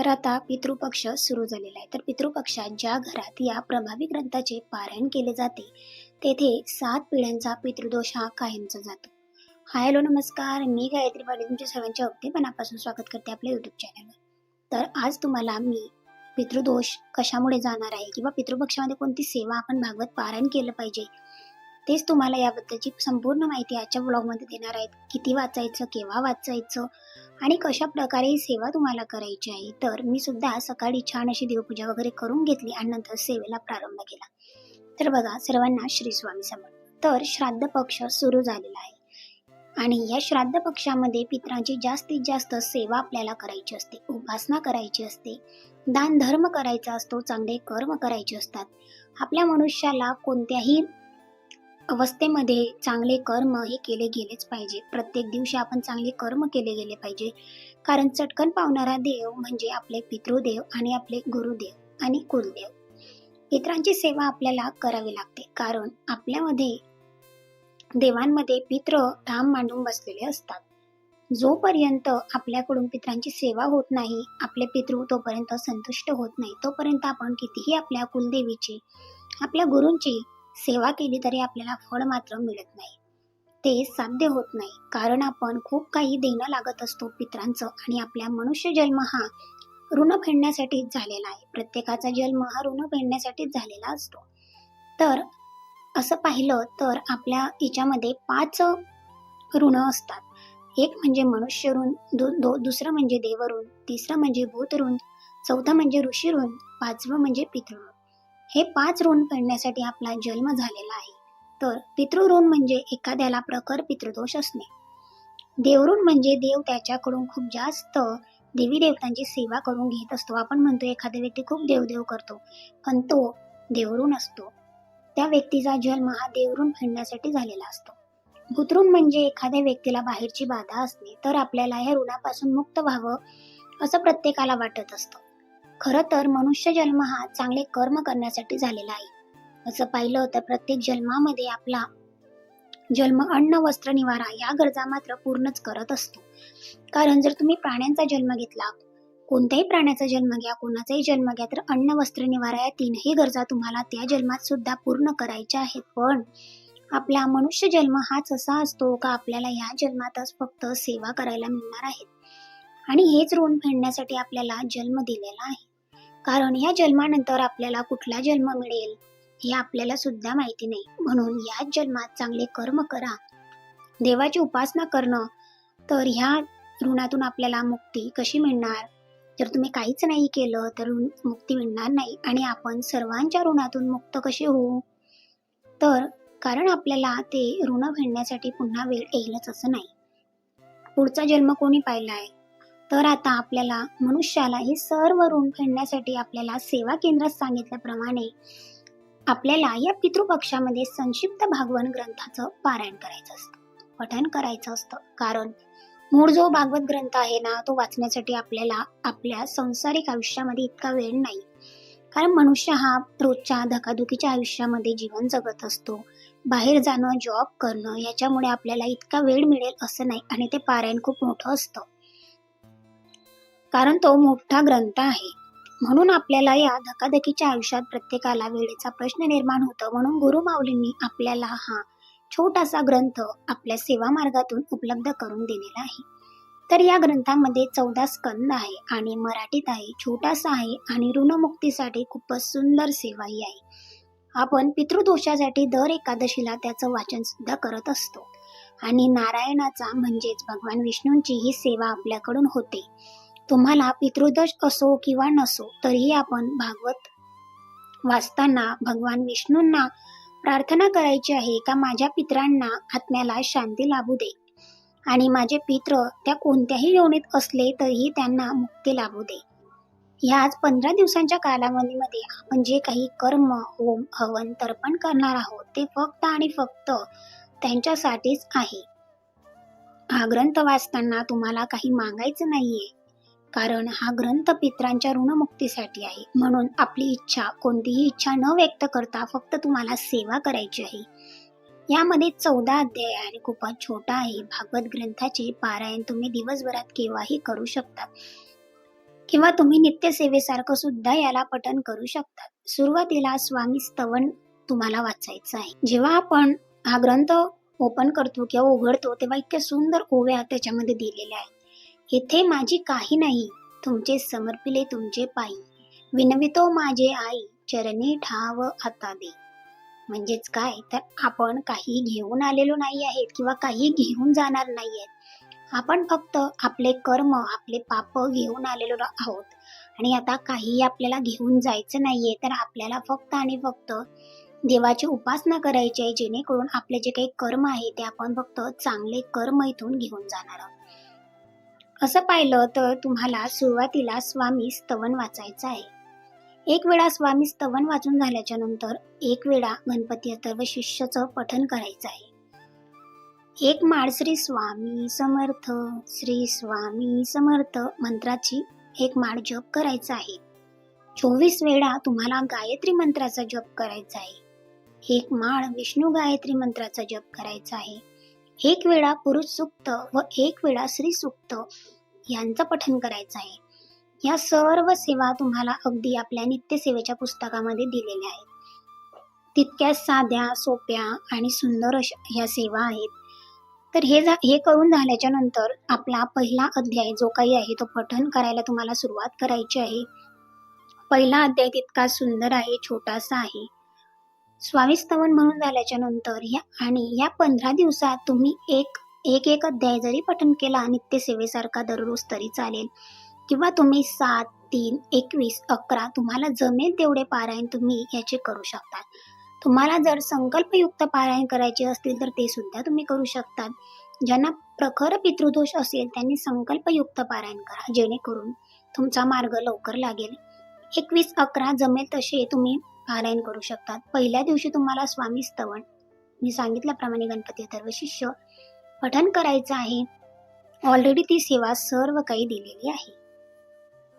तर आता पितृपक्ष सुरू झालेला आहे. तर पितृपक्षात ज्या घरात या प्रभावी ग्रंथाचे पारायण केले जाते. तेथे सात पिढ्यांचा पितृदोष हा कायमचा जातो. हाय हॅलो नमस्कार. मी गायत्री पाटील. तुमच्या सर्वांच्या अगदी मनापासून स्वागत करते आपल्या युट्यूब चॅनलवर तर आज तुम्हाला मी पितृदोष कशामुळे जाणार आहे किंवा पितृपक्षामध्ये कोणती सेवा आपण भागवत पारायण केलं पाहिजे तेच तुम्हाला याबद्दलची संपूर्ण माहिती आजच्या ब्लॉगमध्ये देणार आहेत. किती वाचायचं केव्हा वाचायचं आणि कशा प्रकारे ही सेवा तुम्हाला करायची आहे. तर मी सुद्धा सकाळी छान अशी देवपूजा वगैरे करून घेतली आणि नंतर सेवेला प्रारंभ केला. तर बघा सर्वांना श्री स्वामी समर्थ. तर श्राद्ध पक्ष सुरू झालेला आहे. आणि या श्राद्ध पक्षामध्ये पितरांची जास्तीत जास्त सेवा आपल्याला करायची असते. उपासना करायची असते. दान धर्म करायचा असतो. चांगले कर्म करायचे असतात. आपल्या मनुष्याला कोणत्याही अवस्थेमध्ये चांगले कर्म हे केले गेलेच पाहिजे. प्रत्येक दिवशी आपण चांगले कर्म केले गेले पाहिजे. कारण चटकन पावणारा देव म्हणजे आपले पितृदेव आणि आपले गुरुदेव आणि कुलदेव. पित्रांची सेवा आपल्याला करावी लागते. कारण आपल्यामध्ये देवांमध्ये पित्र ठाम मांडून बसलेले असतात. जोपर्यंत आपल्याकडून पित्रांची सेवा होत नाही आपले पितृ तोपर्यंत संतुष्ट होत नाही तोपर्यंत आपण कितीही आपल्या कुलदेवीची आपल्या गुरूंची सेवा केली तरी आपल्याला फळ मात्र मिळत नाही. ते साध्य होत नाही. कारण आपण खूप काही देणं लागत असतो पित्रांचं आणि आपल्या मनुष्य जन्म हा ऋण फेडण्यासाठीच झालेला आहे. प्रत्येकाचा जन्म हा ऋण फेडण्यासाठीच झालेला असतो. तर असं पाहिलं तर आपल्या याच्यामध्ये पाच ऋण असतात. एक म्हणजे मनुष्य ऋण दु, दु, दुसरं म्हणजे देवऋण तिसरं म्हणजे भूत ऋण चौथं म्हणजे ऋषी ऋण पाचवं म्हणजे पितृ हे पाच ऋण फेडण्यासाठी आपला जन्म झालेला आहे. तर पितृऋण म्हणजे एखाद्याला प्रखर पितृदोष असणे. देवऋण म्हणजे देव त्याच्याकडून खूप जास्त देवी देवतांची सेवा करून घेत असतो. आपण म्हणतो एखादा व्यक्ती खूप देवदेव करतो पण तो देवऋण असतो. त्या व्यक्तीचा जन्म हा देवऋण फेडण्यासाठी झालेला असतो. भूतऋण म्हणजे एखाद्या व्यक्तीला बाहेरची बाधा असणे तर आपल्याला या ऋणापासून मुक्त व्हावं असं प्रत्येकाला वाटत असतं. खरं तर मनुष्य जन्म हा चांगले कर्म करण्यासाठी झालेला आहे. असं पाहिलं तर प्रत्येक जन्मामध्ये आपला जन्म अन्न वस्त्र निवारा या गरजा मात्र पूर्णच करत असतो. कारण जर तुम्ही प्राण्यांचा जन्म घेतला कोणत्याही प्राण्याचा जन्म घ्या कोणाचाही जन्म घ्या तर अन्न वस्त्र निवारा या तीनही गरजा तुम्हाला त्या जन्मात सुद्धा पूर्ण करायच्या आहेत. पण आपला मनुष्य जन्म हाच असा असतो का आपल्याला या जन्मातच फक्त सेवा करायला मिळणार आहेत आणि हेच ऋण फेडण्यासाठी आपल्याला जन्म दिलेला आहे. कारण या जन्मानंतर आपल्याला कुठला जन्म मिळेल हे आपल्याला सुद्धा माहिती नाही. म्हणून या जन्मात चांगले कर्म करा. देवाची उपासना करणं तर ह्या ऋणातून आपल्याला मुक्ती कशी मिळणार? जर तुम्ही काहीच नाही केलं तर मुक्ती मिळणार नाही. आणि आपण सर्वांच्या ऋणातून मुक्त कसे होऊ? तर कारण आपल्याला ते ऋण फेडण्यासाठी पुन्हा वेळ येईलच असं नाही. पुढचा जन्म कोणी पाहिला आहे तर आता आपल्याला मनुष्याला हे सर्व ऋण फेडण्यासाठी आपल्याला सेवा केंद्रात सांगितल्याप्रमाणे आपल्याला या पितृपक्षामध्ये संक्षिप्त भागवन ग्रंथाचं पारायण करायचं असतं. पठण करायचं असतं. कारण मूळ जो भागवत ग्रंथ आहे ना तो वाचण्यासाठी आपल्याला आपल्या संसारिक आयुष्यामध्ये इतका वेळ नाही. कारण मनुष्य हा रोजच्या धकाधुकीच्या आयुष्यामध्ये जीवन जगत असतो. बाहेर जाणं जॉब करणं याच्यामुळे आपल्याला इतका वेळ मिळेल असं नाही. आणि ते पारायण खूप मोठं असतं. कारण तो मोठा ग्रंथ आहे. म्हणून आपल्याला या धकाधकीच्या आयुष्यात प्रत्येकाला वेळेचा प्रश्न निर्माण होतो. म्हणून गुरु माऊलींनी आपल्याला हा छोटासा ग्रंथ आपल्या सेवा मार्गातून उपलब्ध करून दिलेला आहे. तर या ग्रंथामध्ये चौदा स्कंद आहे आणि मराठीत आहे छोटासा आहे आणि ऋणमुक्तीसाठी खूपच सुंदर सेवाही आहे. आपण पितृदोषासाठी दर एकादशीला त्याचं वाचन सुद्धा करत असतो. आणि नारायणाचा म्हणजेच भगवान विष्णूंची ही सेवा आपल्याकडून होते. तुम्हाला पितृदश असो किंवा नसो तरीही आपण भागवत वाचताना भगवान विष्णूंना प्रार्थना करायची आहे का माझ्या पित्रांना आत्म्याला शांती लाभू दे आणि माझे पित्र त्या कोणत्याही योनीत असले तरीही त्यांना मुक्ती लाभू दे. ह्याच पंधरा दिवसांच्या कालावधीमध्ये आपण जे काही कर्म होम हवन तर्पण करणार आहोत ते फक्त आणि फक्त त्यांच्यासाठीच आहे. हा ग्रंथ वाचताना तुम्हाला काही मागायचं नाहीये. कारण हा ग्रंथ पित्रांच्या ऋणमुक्तीसाठी आहे. म्हणून आपली इच्छा कोणतीही इच्छा न व्यक्त करता फक्त तुम्हाला सेवा करायची आहे. यामध्ये चौदा अध्याय आणि खूपच छोटा आहे. भागवत ग्रंथाचे पारायण तुम्ही दिवसभरात केव्हाही करू शकता. किंवा तुम्ही नित्यसेवेसारखं सुद्धा याला पठन करू शकतात सुरुवातीला स्वामी स्तवन तुम्हाला वाचायचं आहे. जेव्हा आपण हा ग्रंथ ओपन करतो किंवा उघडतो तेव्हा इतक्या सुंदर ओव्या त्याच्यामध्ये दिलेल्या आहेत. येथे माझी काही नाही. तुमचे समर्पिले तुमचे पायी. विनवितो माझे आई चरणी ठाव आता दे. म्हणजेच काय? तर आपण काही घेऊन आलेलो नाही आहेत किंवा काही घेऊन जाणार नाही आहेत. आपण फक्त आपले कर्म आपले पाप घेऊन आलेलो आहोत. आणि आता काही आपल्याला घेऊन जायचं नाहीये तर आपल्याला फक्त आणि फक्त देवाची उपासना करायची आहे जेणेकरून आपले जे काही कर्म आहे ते आपण फक्त चांगले कर्म इथून घेऊन जाणार आहोत. असं पाहिलं तर तुम्हाला सुरुवातीला स्वामी स्तवन वाचायचं आहे. एक वेळा स्वामी स्तवन वाचून झाल्याच्यानंतर एक वेळा गणपती अथर्व शिष्यचं पठन करायचं आहे. एक माळ श्री स्वामी समर्थ श्री स्वामी समर्थ मंत्राची एक माळ जप करायचा आहे. चोवीस वेळा तुम्हाला गायत्री मंत्राचा जप करायचा आहे. एक माळ विष्णू गायत्री मंत्राचा जप करायचा आहे. एक वेळा पुरुष सुक्त व एक वेळा स्त्री सुक्त यांचं पठन करायचं आहे. या सर्व सेवा तुम्हाला अगदी आपल्या नित्यसेवेच्या पुस्तकामध्ये दिलेल्या आहेत. तितक्या साध्या सोप्या आणि सुंदर अशा ह्या सेवा आहेत. तर हे जा हे करून झाल्याच्यानंतर आपला पहिला अध्याय जो काही आहे तो पठन करायला तुम्हाला सुरुवात करायची आहे. पहिला अध्याय तितका सुंदर आहे छोटासा आहे. स्वामीस्तवन म्हणून झाल्याच्यानंतर या आणि या पंधरा दिवसात तुम्ही एक एक एक अध्याय जरी पठन केला नित्यसेवेसारखा दररोज तरी चालेल. किंवा तुम्ही सात तीन एकवीस अकरा तुम्हाला जमेल तेवढे पारायण तुम्ही याचे करू शकता. तुम्हाला जर संकल्पयुक्त पारायण करायचे असतील तर ते सुद्धा तुम्ही करू शकतात ज्यांना प्रखर पितृदोष असेल त्यांनी संकल्पयुक्त पारायण करा जेणेकरून तुमचा मार्ग लवकर लागेल. एकवीस अकरा जमेल तसे तुम्ही पारायण करू शकतात. पहिल्या दिवशी तुम्हाला स्वामी स्तवन. मी सांगितल्याप्रमाणे गणपती अथर्व शिष्य पठन करायचं आहे. ऑलरेडी ती सेवा सर्व काही दिलेली आहे.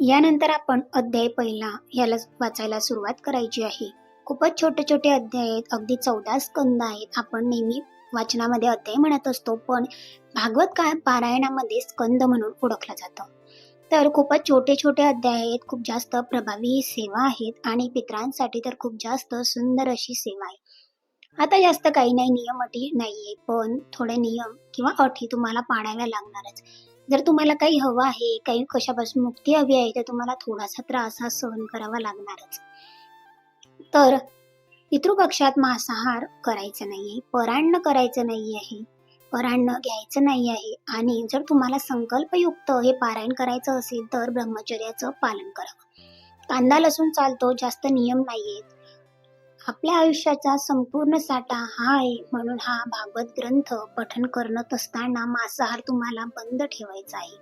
यानंतर आपण अध्याय पहिला याला वाचायला सुरुवात करायची आहे. खूपच छोटे छोटे अध्याय आहेत. अगदी चौदा स्कंद आहेत. आपण नेहमी वाचनामध्ये अध्याय म्हणत असतो पण भागवत का पारायणामध्ये स्कंद म्हणून ओळखलं जातं. तर खूपच छोटे छोटे अध्याय आहेत खूप जास्त प्रभावी सेवा आहेत आणि पित्रांसाठी तर खूप जास्त सुंदर अशी सेवा आहे. आता जास्त काही नाही नियम अटी नाहीये पण थोडे नियम किंवा अटी तुम्हाला पाळाव्या लागणारच. जर तुम्हाला काही हवं आहे काही कशापासून मुक्ती हवी आहे तर तुम्हाला थोडासा त्रास हा सहन करावा लागणारच. तर पितृपक्षात मांसाहार करायचं नाहीये परान्न करायचं नाही आहे परान्न घ्यायचं नाही आहे. आणि जर तुम्हाला संकल्पयुक्त हे पारायण करायचं असेल तर ब्रह्मचर्याचं पालन करावं कांदा लसूण चालतो जास्त नियम नाहीयेत आपल्या आयुष्याचा संपूर्ण साठा हा आहे. म्हणून हा भागवत ग्रंथ पठन करत असताना मांसाहार तुम्हाला बंद ठेवायचा आहे.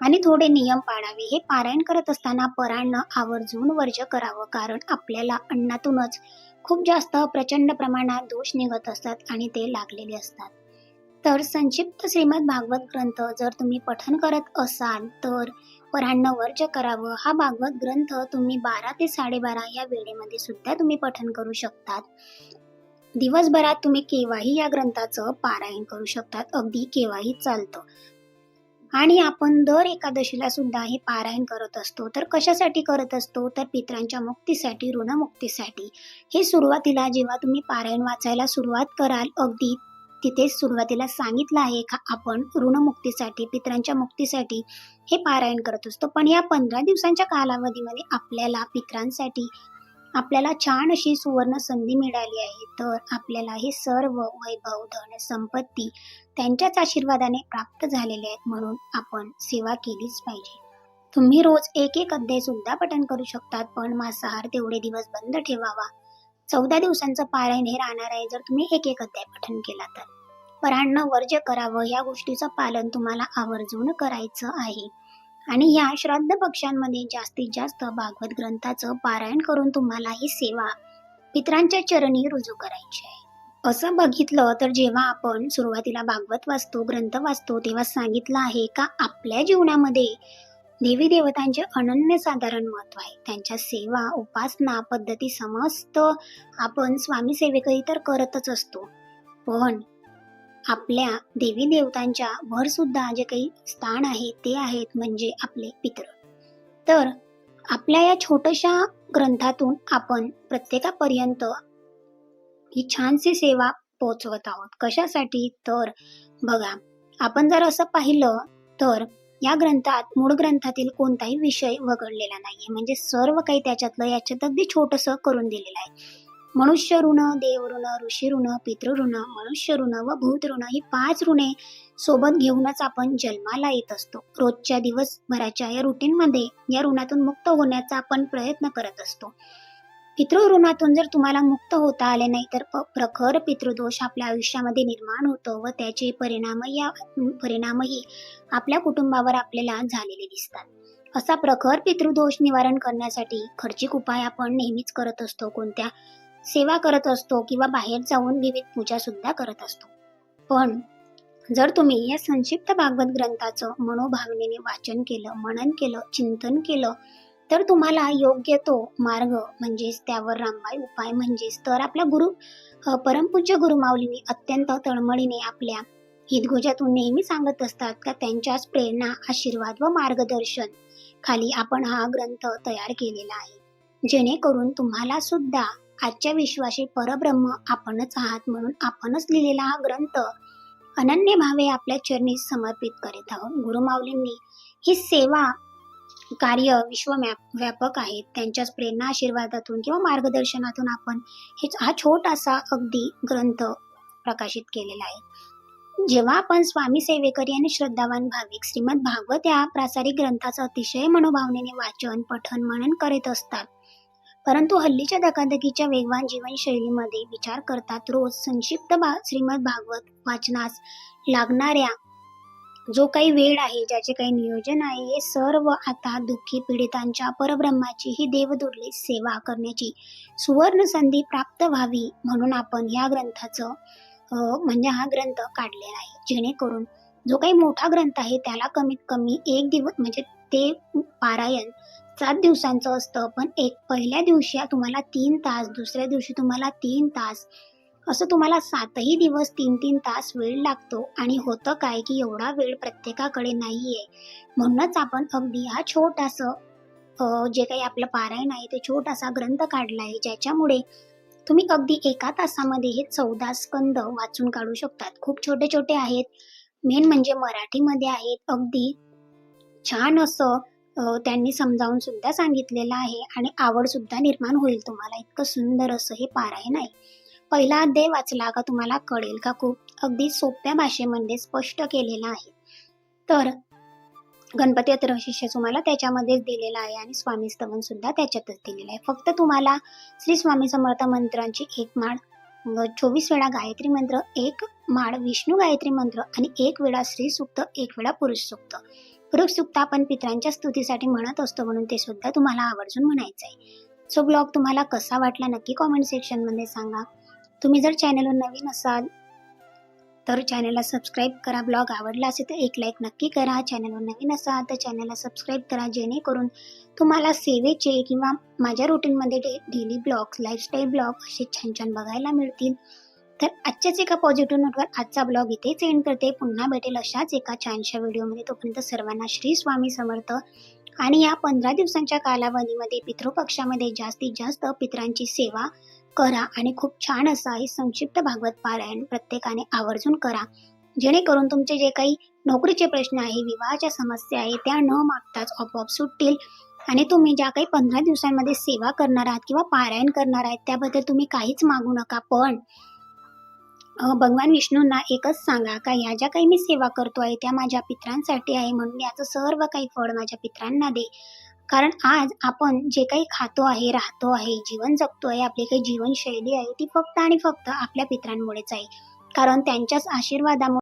आणि थोडे नियम पाळावे. हे पारायण करत असताना परायण आवर्जून वर्ज करावं. कारण आपल्याला अन्नातूनच खूप जास्त प्रचंड प्रमाणात दोष निघत असतात आणि ते लागलेले असतात. तर संक्षिप्त श्रीमद भागवत ग्रंथ जर तुम्ही पठन करत असाल तर परान्न वर्ज करावं. हा भागवत ग्रंथ तुम्ही बारा ते साडेबारा या वेळेमध्ये सुद्धा तुम्ही पठन करू शकतात. दिवसभरात तुम्ही केव्हाही या ग्रंथाचं पारायण करू शकतात. अगदी केव्हाही चालतं. आणि आपण दर एकादशीला सुद्धा हे पारायण करत असतो. तर कशासाठी करत असतो? तर पित्रांच्या मुक्तीसाठी ऋणमुक्तीसाठी. हे सुरुवातीला जेव्हा तुम्ही पारायण वाचायला सुरुवात कराल अगदी तिथेच सुरुवातीला सांगितलं आहे का आपण ऋणमुक्तीसाठी पित्रांच्या मुक्तीसाठी हे पारायण करत असतो. पण या पंधरा दिवसांच्या कालावधीमध्ये आपल्याला पित्रांसाठी आपल्याला छान अशी सुवर्ण संधी मिळाली आहे. तर आपल्याला हे सर्व वैभव धन संपत्ती त्यांच्याच आशीर्वादाने प्राप्त झालेले आहेत म्हणून आपण सेवा केलीच पाहिजे. तुम्ही रोज एक एक अध्याय सुद्धा पठन करू शकतात पण मांसाहार तेवढे दिवस बंद ठेवावा. चौदा दिवसांचं पारायण हे राहणार आहे जर तुम्ही एक एक अध्याय पठन केला तर. परांना वर्ज करावं या गोष्टीचं पालन तुम्हाला आवर्जून करायचं आहे. आणि या श्राद्ध पक्षांमध्ये जास्तीत जास्त भागवत ग्रंथाचं पारायण करून तुम्हाला ही सेवा पित्रांच्या चरणी रुजू करायची आहे. असं बघितलं तर जेव्हा आपण सुरुवातीला भागवत वाचतो ग्रंथ वाचतो तेव्हा सांगितलं आहे का आपल्या जीवनामध्ये देवी देवतांचे अनन्यसाधारण महत्त्व आहे. त्यांच्या सेवा उपासना पद्धती समस्त आपण स्वामी सेवेकरी तर करतच असतो. पण आपल्या देवी देवतांच्या वर सुद्धा जे काही स्थान आहे ते आहेत म्हणजे आपले पित्र. तर आपल्या या छोट्याशा ग्रंथातून आपण प्रत्येकापर्यंत ही छानशी सेवा पोहोचवत आहोत. कशासाठी? तर बघा आपण जर असं पाहिलं तर या ग्रंथात मूळ ग्रंथातील कोणताही विषय वगळलेला नाहीये. म्हणजे सर्व काही त्याच्यातलं याच्यात अगदी छोटस करून दिलेलं आहे. मनुष्य ऋण देव ऋण ऋषी ऋण पितृऋण मनुष्य ऋण व भूत ऋण ही पाच ऋणे सोबत घेऊनच आपण जन्माला येत असतो. रोजच्या दिवसभराच्या या रुटीनमध्ये या ऋणातून मुक्त होण्याचा आपण प्रयत्न करत असतो. पितृ ऋणातून जर तुम्हाला मुक्त होता आले नाही तर प्रखर पितृदोष आपल्या आयुष्यामध्ये निर्माण होतो व त्याचे परिणामही परिणामही आपल्या कुटुंबावर आपल्याला झालेले दिसतात. असा प्रखर पितृदोष निवारण करण्यासाठी खर्चिक उपाय आपण नेहमीच करत असतो. कोणत्या सेवा करत असतो किंवा बाहेर जाऊन विविध पूजा सुद्धा करत असतो. पण जर तुम्ही या संक्षिप्त भागवत ग्रंथाचं मनोभावनेने वाचन केलं मनन केलं चिंतन केलं तर तुम्हाला योग्य तो मार्ग म्हणजेच त्यावर रामबाई उपाय म्हणजेच तर आपला गुरु परमपूज्य गुरुमाऊलीने अत्यंत तळमळीने आपल्या हितगोजातून नेहमी सांगत असतात का त्यांच्याच प्रेरणा आशीर्वाद व मार्गदर्शन खाली आपण हा ग्रंथ तयार केलेला आहे. जेणेकरून तुम्हाला सुद्धा आजच्या विश्वाशी परब्रह्म आपणच आहात म्हणून आपणच लिहिलेला हा ग्रंथ अनन्य भावे आपल्या चरणी समर्पित करीत आहोत. गुरुमाऊलींनी ही सेवा कार्य विश्व व्यापक आहेत त्यांच्याच प्रेरणा आशीर्वादातून किंवा मार्गदर्शनातून आपण हे हा छोटासा अगदी ग्रंथ प्रकाशित केलेला आहे. जेव्हा आपण स्वामी सेवेकरी आणि श्रद्धावान भाविक श्रीमद भागवत या प्रासारिक ग्रंथाचं अतिशय मनोभावनेने वाचन पठन मनन करीत असतात परंतु हल्लीच्या धकाधकीच्या वेगवान जीवनशैलीमध्ये विचार करतात रोज संक्षिप्त बा श्रीमद भागवत वाचनास लागणाऱ्या जो काही वेळ आहे ज्याचे काही नियोजन आहे हे सर्व आता दुःखी पीडितांच्या परब्रह्माची ही देवदुर्ली सेवा करण्याची सुवर्ण संधी प्राप्त व्हावी म्हणून आपण या ग्रंथाचं म्हणजे हा ग्रंथ काढलेला आहे. जेणेकरून जो काही मोठा ग्रंथ आहे त्याला कमीत कमी एक दिवस म्हणजे ते पारायण सात दिवसांचं असतं पण एक पहिल्या दिवशी तुम्हाला तीन तास दुसऱ्या दिवशी तुम्हाला तीन तास. असं तुम्हाला सातही दिवस तीन तीन तास वेळ लागतो आणि होतं काय की एवढा वेळ प्रत्येकाकडे नाही आहे म्हणूनच आपण अगदी हा छोटासा जे काही आपलं पारायण आहे ते छोटासा ग्रंथ काढला आहे ज्याच्यामुळे तुम्ही अगदी एका तासामध्ये हे चौदा स्कंद वाचून काढू शकतात. खूप छोटे छोटे आहेत. मेन म्हणजे मराठीमध्ये आहेत. अगदी छान असं त्यांनी समजावून सुद्धा सांगितलेलं आहे आणि आवड सुद्धा निर्माण होईल तुम्हाला. इतकं सुंदर असं हे पारायण आहे पहिला अध्याय वाचला का तुम्हाला कळेल का खूप? अगदी सोप्या भाषेमध्ये स्पष्ट केलेला आहे. तर गणपती अत्रशिष्य तुम्हाला त्याच्यामध्येच दिलेला आहे आणि स्वामी स्तवन सुद्धा त्याच्यातच दिलेलं आहे. फक्त तुम्हाला श्री स्वामी समर्थ मंत्रांची एक माळ चोवीस वेळा गायत्री मंत्र एक माळ विष्णू गायत्री मंत्र आणि एक वेळा श्री सुक्त एक वेळा पुरुष सुक्त. पुरुष आपण पित्रांच्या स्तुतीसाठी म्हणत असतो म्हणून ते सुद्धा तुम्हाला आवर्जून म्हणायचं आहे सो ब्लॉग तुम्हाला कसा वाटला नक्की कॉमेंट सेक्शनमध्ये सांगा. तुम्ही जर चॅनलवर नवीन असाल तर चॅनलला सबस्क्राईब करा. ब्लॉग आवडला असेल तर एक लाईक नक्की करा. चॅनलवर नवीन असाल तर चॅनलला सबस्क्राईब करा. जेणेकरून तुम्हाला सेवेचे किंवा माझ्या रुटीनमध्ये day daily blogs lifestyle blog असे छान छान बघायला मिळतील. तर आजच्याच एका पॉझिटिव्ह नोटवर आजचा ब्लॉग इथेच एंड करते. पुन्हा भेटेल अशाच एका छानशा व्हिडिओमध्ये तोपर्यंत सर्वांना श्री स्वामी समर्थ. आणि या पंधरा दिवसांच्या कालावधीमध्ये पितृपक्षामध्ये जास्तीत जास्त पितरांची सेवा करा आणि खूप छान असा हे संक्षिप्त भागवत पारायण प्रत्येकाने आवर्जून करा. जेणेकरून तुमचे जे काही नोकरीचे प्रश्न आहे विवाहाच्या समस्या आहे त्या न मागताच आपोआप सुटतील. आणि तुम्ही ज्या काही पंधरा दिवसांमध्ये सेवा करणार आहात किंवा पारायण करणार आहात त्याबद्दल तुम्ही काहीच मागू नका. पण भगवान विष्णूंना एकच सांगा का ह्या ज्या काही मी सेवा करतो आहे त्या माझ्या पित्रांसाठी आहे म्हणून याचं सर्व काही फळ माझ्या पित्रांना दे. कारण आज आपण जे काही खातो आहे राहतो आहे जीवन जगतो आहे आपली काही जीवनशैली आहे ती फक्त आणि फक्त आपल्या पित्रांमुळेच आहे. कारण त्यांच्याच आशीर्वादामुळे